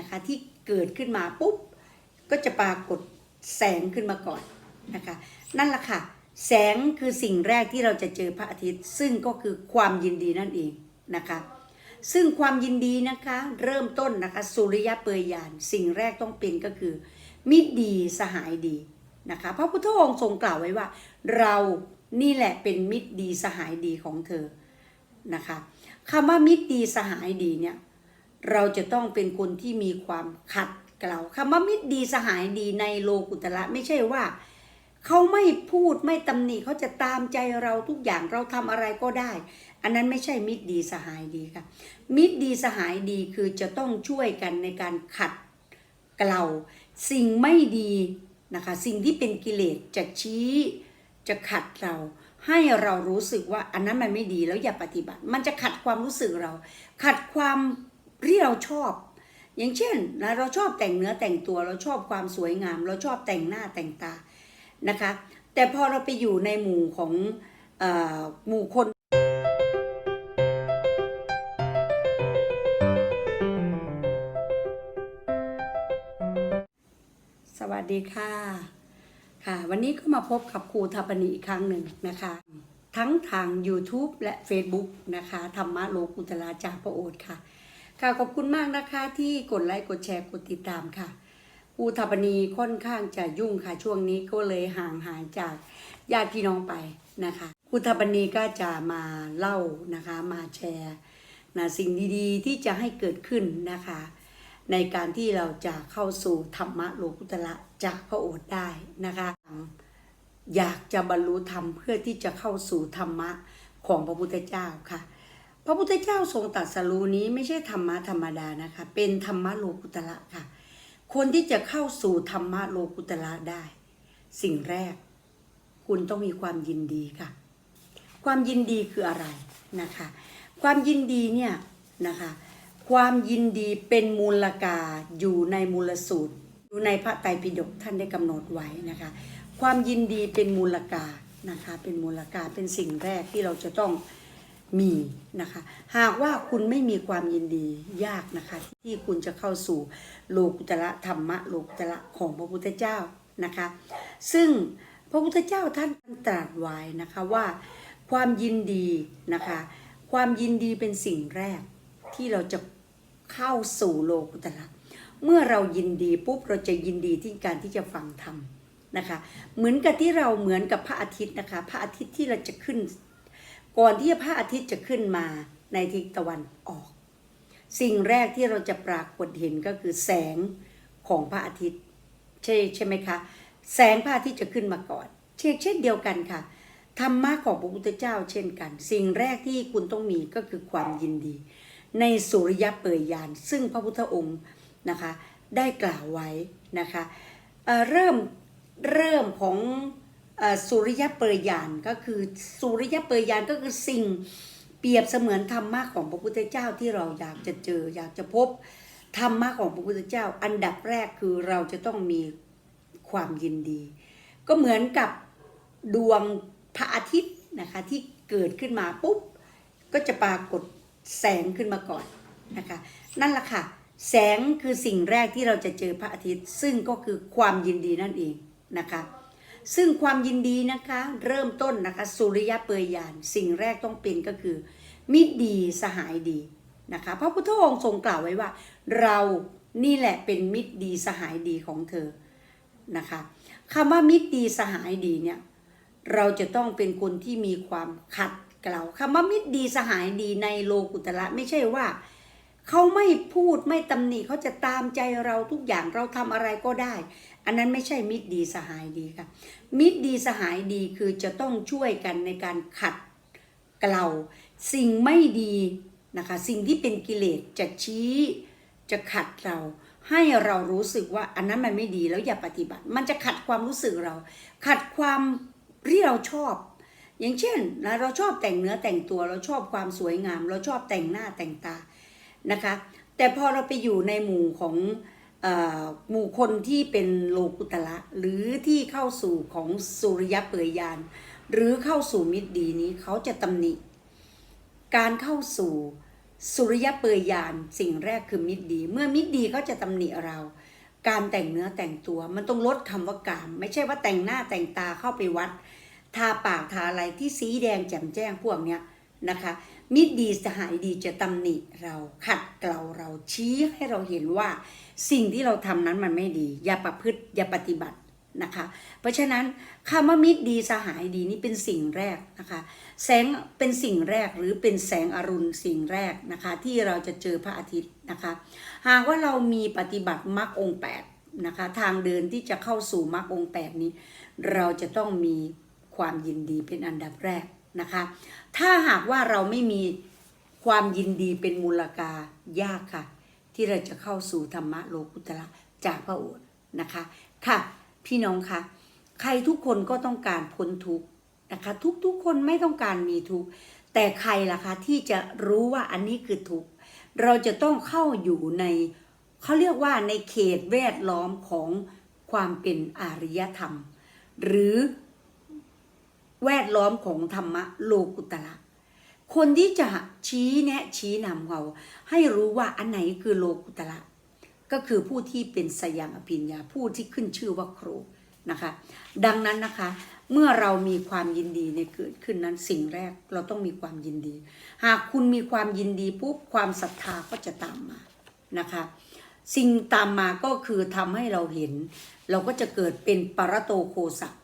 นะคะที่เกิดขึ้นมาปุ๊บก็จะปรากฏแสงขึ้นมาก่อนนะคะนั่นแหละค่ะแสงคือสิ่งแรกที่เราจะเจอพระอาทิตย์ ซึ่งก็คือความยินดีนั่นเองนะคะซึ่งความยินดีนะคะเริ่มต้นนะคะสุริยะเปยยานสิ่งแรกต้องเป็นก็คือ มิตรดีสหายดีนะคะพระพุทธองค์ทรงกล่าวไว้ว่า เรานี่แหละเป็นมิตรดีสหายดีของเธอนะคะคำว่ามิตรดีสหายดีเนี่ย เราจะต้องเป็นคนที่มีความขัดเกลาคำว่ามิตรดีสหายดีในโลกุตระไม่ใช่ว่า เขาไม่พูดไม่ตำหนิเขาจะตามใจเราทุกอย่างเราทำอะไรก็ได้ อันนั้นไม่ใช่มิตรดีสหายดีค่ะ มิตรดีสหายดีคือจะต้องช่วยกันในการขัดเกลาสิ่งไม่ดีนะคะ สิ่งที่เป็นกิเลสจะชี้จะขัดเราให้เรารู้สึกว่าอันนั้นมันไม่ดีแล้วอย่าปฏิบัติ มันจะขัดความรู้สึกเรา ขัดความ ที่เราชอบ อย่างเช่นนะเราชอบแต่งเนื้อแต่งตัวเราชอบความสวยงาม เราชอบแต่งหน้าแต่งตานะคะ แต่พอเราไปอยู่ในหมู่ของอหมู่คนสวัสดีค่ะค่ะ วันนี้ก็มาพบกับครูทัปนีอีกครั้งหนึ่งนะคะ ทั้งทาง YouTube และ Facebook นะคะธรรมะโลกุตลาจากพระโอษฐ์ค่ะ ค่ะขอบคุณมากนะคะที่กดไลค์กดแชร์กดติดตามค่ะครูทัปนีค่อนข้างจะยุ่งค่ะช่วงนี้ก็เลยห่างหายจากญาติพี่น้องไปนะคะครูทัปนีก็จะมาเล่านะคะมาแชร์นะสิ่งดีๆ ที่จะให้เกิดขึ้นนะคะ ในการที่เราจะเข้าสู่ธรรมะโลกุตละจากพระโอษฐ์ได้นะคะ อยากจะบรรลุธรรมเพื่อที่จะเข้าสู่ธรรมะของพระพุทธเจ้าค่ะ พระพุทธเจ้าทรงตรัสรู้นี้ไม่ใช่ธรรมะธรรมดานะคะ เป็นธรรมะโลกุตละค่ะ คนที่จะเข้าสู่ธรรมะโลกุตละได้ สิ่งแรก คุณต้องมีความยินดีค่ะ ความยินดีคืออะไรนะคะ ความยินดีเนี่ยนะคะ ความยินดีเป็นมูลกาอยู่ในมูลสูตรอยู่ในพระไตรปิฎกท่านได้กำหนดไว้นะคะ ความยินดีเป็นมูลกานะคะ เป็นมูลกาเป็นสิ่งแรกที่เราจะต้อง มีนะคะ หากว่าคุณไม่มีความยินดียากนะคะ ที่คุณจะเข้าสู่โลกุตระธรรมะโลกุตระของพระพุทธเจ้านะคะ ซึ่งพระพุทธเจ้าท่านตรัสไว้นะคะว่า ความยินดีนะคะ ความยินดีเป็นสิ่งแรกที่เราจะเข้าสู่โลกุตระเมื่อเรายินดีปุ๊บเราจะยินดีที่การที่จะฟังธรรมนะคะ เหมือนกับที่เราเหมือนกับพระอาทิตย์นะคะ พระอาทิตย์ที่เราจะขึ้น ก่อนที่พระอาทิตย์จะขึ้นมาในทิศตะวันออก สิ่งแรกที่เราจะปรากฏเห็นก็คือแสงของพระอาทิตย์ ใช่ใช่ไหมคะแสงพระอาทิตย์จะขึ้นมาก่อน เช่นเช่นเดียวกันค่ะธรรมะของพระพุทธเจ้าเช่นกัน สิ่งแรกที่คุณต้องมีก็คือความยินดี ในสุริยะเปยยานซึ่งพระพุทธองค์นะคะได้กล่าวไว้นะคะเเริ่มเริ่มของ สุริยะเปยยานก็คือสุริยะเปยยานก็คือสิ่งเปรียบเสมือนธรรมะของพระพุทธเจ้าที่เราอยากจะเจอ อยากจะพบธรรมะของพระพุทธเจ้า อันดับแรกคือเราจะต้องมีความยินดี ก็เหมือนกับดวงพระอาทิตย์นะคะที่เกิดขึ้นมาปุ๊บก็จะปรากฏแสงขึ้นมาก่อนนะคะนั่นแหละค่ะแสงคือสิ่งแรกที่เราจะเจอพระอาทิตย์ ซึ่งก็คือความยินดีนั่นเองนะคะ ซึ่งความยินดีนะคะ เริ่มต้นนะคะสุริยะเปยยาน สิ่งแรกต้องเป็นก็คือ มิตรดีสหายดีนะคะพระพุทธองค์ทรงกล่าวไว้ว่า เรานี่แหละเป็นมิตรดีสหายดีของเธอนะคะคำว่ามิตรดีสหายดีเนี่ยเราจะต้องเป็นคนที่มีความขัดเกลาคำว่ามิตรดีสหายดีในโลกุตระไม่ใช่ว่า เขาไม่พูดไม่ตำหนิเขาจะตามใจเราทุกอย่างเราทำอะไรก็ได้ อันนั้นไม่ใช่มิตรดีสหายดีค่ะ มิตรดีสหายดีคือจะต้องช่วยกันในการขัดเกลาสิ่งไม่ดีนะคะ สิ่งที่เป็นกิเลสจะชี้จะขัดเรา ให้เรารู้สึกว่าอันนั้นมันไม่ดีแล้วอย่าปฏิบัติ มันจะขัดความรู้สึกเรา ขัดความที่เราชอบ อย่างเช่นนะเราชอบแต่งเนื้อแต่งตัวเราชอบความสวยงาม เราชอบแต่งหน้าแต่งตา นะคะ แต่พอเราไปอยู่ในหมู่ของอหมู่คนที่เป็นโลกุตละหรือที่เข้าสู่ของสุริยะเปยยาน หรือเข้าสู่มิตรดีนี้เขาจะตำหนิ การเข้าสู่สุริยะเปยยานสิ่งแรกคือมิตรดี เมื่อมิตรดีเขาจะตำหนิเรา การแต่งเนื้อแต่งตัวมันต้องลดคำว่ากาม ไม่ใช่ว่าแต่งหน้าแต่งตาเข้าไปวัด ทาปากทาอะไรที่สีแดงแจ่มแจ้งพวกเนี้ย นะคะมิตรดีสหายดีจะตำหนิเราขัดเกลาเราชี้ให้เราเห็นว่า สิ่งที่เราทำนั้นมันไม่ดี อย่าประพฤติอย่าปฏิบัตินะคะ เพราะฉะนั้นคำว่ามิตรดีสหายดีนี่เป็นสิ่งแรกนะคะ แสงเป็นสิ่งแรกหรือเป็นแสงอรุณสิ่งแรกนะคะ ที่เราจะเจอพระอาทิตย์นะคะ หากว่าเรามีปฏิบัติมรรคองแปดนะคะทางเดินที่จะเข้าสู่มรรคองแปดนี้ เราจะต้องมีความยินดีเป็นอันดับแรก นะคะ ถ้าหากว่าเราไม่มีความยินดีเป็นมูลกายากค่ะ ที่เราจะเข้าสู่ธรรมะโลกุตระจากพระโอษฐ์นะคะ ค่ะ พี่น้องคะใครทุกคนก็ต้องการพ้นทุกข์นะคะ ทุกๆคนไม่ต้องการมีทุกข์แต่ใครล่ะคะที่จะรู้ว่าอันนี้คือทุกข์เราจะต้องเข้าอยู่ในเขาเรียกว่าในเขตแวดล้อมของความเป็นอารยธรรม หรือ แวดล้อมของธรรมะโลกุตระคนที่จะชี้แนะชี้นำเราให้รู้ว่าอันไหนคือโลกุตระก็คือผู้ที่เป็นสยามอภิญญาผู้ที่ขึ้นชื่อว่าครูนะคะ ดังนั้นนะคะ เมื่อเรามีความยินดีในเกิดขึ้นนั้นสิ่งแรกเราต้องมีความยินดี หากคุณมีความยินดีปุ๊บความศรัทธาก็จะตามมานะคะ สิ่งตามมาก็คือทำให้เราเห็น เราก็จะเกิดเป็นปรโตโคสัก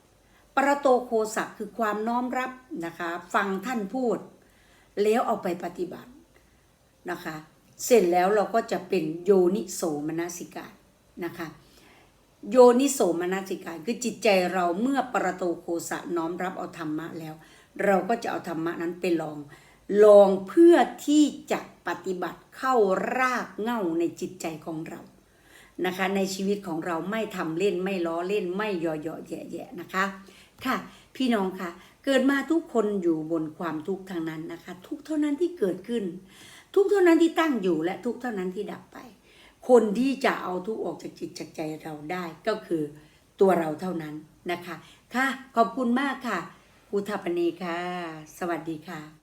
ปรโตโคสักคือความน้อมรับนะคะ ฟังท่านพูด แล้วเอาไปปฏิบัตินะคะ เสร็จแล้วเราก็จะเป็นโยนิโสมนสิการนะคะ โยนิโสมนสิการคือจิตใจเราเมื่อปรโตโคสะน้อมรับเอาธรรมะแล้ว เราก็จะเอาธรรมะนั้นไปลอง ลองเพื่อที่จะปฏิบัติเข้ารากเง้าในจิตใจของเรานะคะในชีวิตของเราไม่ทำเล่นไม่ล้อเล่นไม่ย่อเยาะแย่แย่ๆนะคะ ค่ะ พี่น้องค่ะ เกิดมาทุกคนอยู่บนความทุกข์ทางนั้นนะคะ ทุกเท่านั้นที่เกิดขึ้น ทุกเท่านั้นที่ตั้งอยู่และทุกเท่านั้นที่ดับไป คนที่จะเอาทุกออกจากจิตจากใจเราได้ก็คือตัวเราเท่านั้นนะคะ ค่ะ ขอบคุณมากค่ะอุทัปนีค่ะ สวัสดีค่ะ